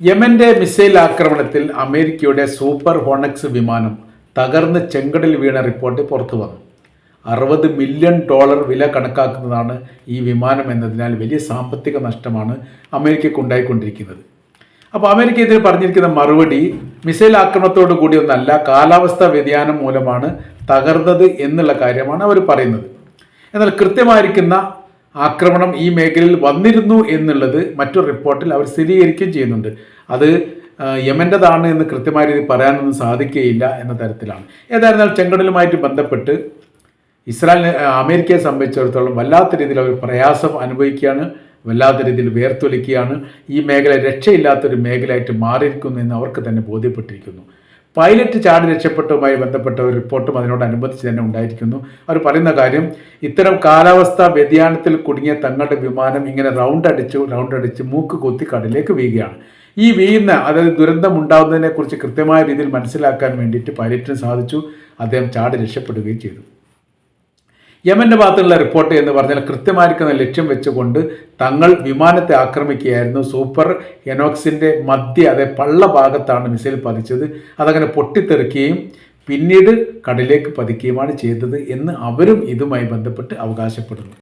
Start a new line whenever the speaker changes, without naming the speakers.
യമന്റെ missile ആക്രമണത്തിൽ അമേരിക്കയുടെ super ഹോണക്സ് വിമാനം തകർന്ന് ചെങ്കടൽ വീണ റിപ്പോർട്ട് പുറത്തു വന്നു. അറുപത് മില്യൺ ഡോളർ വില കണക്കാക്കുന്നതാണ് ഈ വിമാനം എന്നതിനാൽ വലിയ സാമ്പത്തിക നഷ്ടമാണ് അമേരിക്കയ്ക്ക് ഉണ്ടായിക്കൊണ്ടിരിക്കുന്നത്. അപ്പോൾ അമേരിക്ക ഇതിൽ പറഞ്ഞിരിക്കുന്ന മറുപടി മിസൈൽ ആക്രമണത്തോടു കൂടിയൊന്നല്ല കാലാവസ്ഥാ വ്യതിയാനം മൂലമാണ് തകർന്നത് എന്നുള്ള കാര്യമാണ് അവർ പറയുന്നത്. എന്നാൽ കൃത്യമായിരിക്കുന്ന ആക്രമണം ഈ മേഖലയിൽ വന്നിരുന്നു എന്നുള്ളത് മറ്റൊരു റിപ്പോർട്ടിൽ അവർ സ്ഥിരീകരിക്കുകയും ചെയ്യുന്നുണ്ട്. അത് യമന്റെതാണ് എന്ന് കൃത്യമായ രീതിയിൽ പറയാനൊന്നും സാധിക്കുകയില്ല എന്ന തരത്തിലാണ്. ഏതായിരുന്നാലും ചെങ്കടലുമായിട്ട് ബന്ധപ്പെട്ട് ഇസ്രായേലിനെ ആ, അമേരിക്കയെ സംബന്ധിച്ചിടത്തോളം വല്ലാത്ത രീതിയിൽ അവർ പ്രയാസം അനുഭവിക്കുകയാണ്. വല്ലാത്ത രീതിയിൽ വേർത്തൊലിക്കുകയാണ്. ഈ മേഖല രക്ഷയില്ലാത്തൊരു മേഖലയായിട്ട് മാറിയിരിക്കുന്നു എന്ന് അവർക്ക് തന്നെ ബോധ്യപ്പെട്ടിരിക്കുന്നു. പൈലറ്റ് ചാടി രക്ഷപ്പെട്ടതുമായി ബന്ധപ്പെട്ട ഒരു റിപ്പോർട്ടും അതിനോടനുബന്ധിച്ച് തന്നെ ഉണ്ടായിരിക്കുന്നു. അവർ പറയുന്ന കാര്യം ഇത്തരം കാലാവസ്ഥാ വ്യതിയാനത്തിൽ കുടുങ്ങിയ തങ്ങളുടെ വിമാനം ഇങ്ങനെ റൗണ്ട് അടിച്ചു റൗണ്ട് അടിച്ച് മൂക്ക് കൊത്തി കടലിലേക്ക് വീഴുകയാണ്. ഈ വീഴുന്ന അതായത് ദുരന്തം ഉണ്ടാകുന്നതിനെക്കുറിച്ച് കൃത്യമായ രീതിയിൽ മനസ്സിലാക്കാൻ വേണ്ടിയിട്ട് പൈലറ്റിന് സാധിച്ചു. അദ്ദേഹം ചാടി രക്ഷപ്പെടുകയും ചെയ്തു. യമന്റെ ഭാഗത്തുള്ള റിപ്പോർട്ട് എന്ന് പറഞ്ഞാൽ കൃത്യമായിരിക്കുന്ന ലക്ഷ്യം വെച്ചുകൊണ്ട് തങ്ങൾ വിമാനത്തെ ആക്രമിക്കുകയായിരുന്നു. സൂപ്പർ എനോക്സിന്റെ മധ്യ അതായത് പള്ള ഭാഗത്താണ് മിസൈൽ പതിച്ചത്. അതങ്ങനെ പൊട്ടിത്തെറിക്കുകയും പിന്നീട് കടലിലേക്ക് പതിക്കുകയുമാണ് ചെയ്തത് എന്ന് അവരും ഇതുമായി ബന്ധപ്പെട്ട് അവകാശപ്പെടുന്നു.